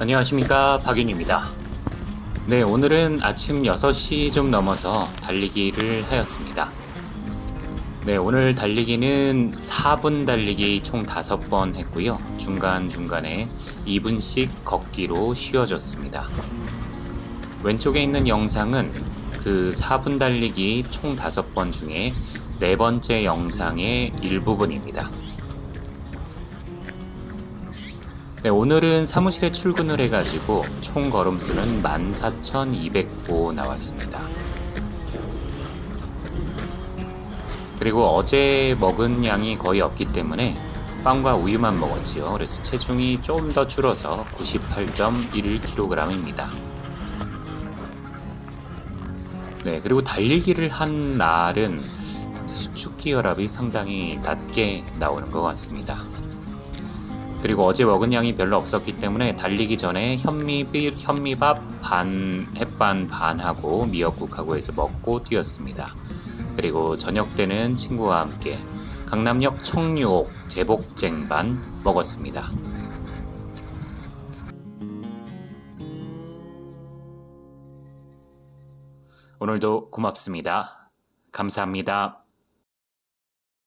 안녕하십니까 박윤입니다. 네 오늘은 아침 6시 좀 넘어서 달리기를 하였습니다. 네 오늘 달리기는 4분 달리기 총 5번 했고요. 중간중간에 2분씩 걷기로 쉬어졌습니다. 왼쪽에 있는 영상은 그 4분 달리기 총 5번 중에 네 번째 영상의 일부분입니다. 네, 오늘은 사무실에 출근을 해가지고 총 걸음수는 14,200보 나왔습니다. 그리고 어제 먹은 양이 거의 없기 때문에 빵과 우유만 먹었지요. 그래서 체중이 좀 더 줄어서 98.1kg입니다. 네, 그리고 달리기를 한 날은 수축 기 혈압이 상당히 낮게 나오는 것 같습니다. 그리고 어제 먹은 양이 별로 없었기 때문에 달리기 전에 현미비, 현미밥 반, 햇반 반하고 미역국하고 해서 먹고 뛰었습니다. 그리고 저녁 때는 친구와 함께 강남역 청류옥 제복쟁반 먹었습니다. 오늘도 고맙습니다. 감사합니다.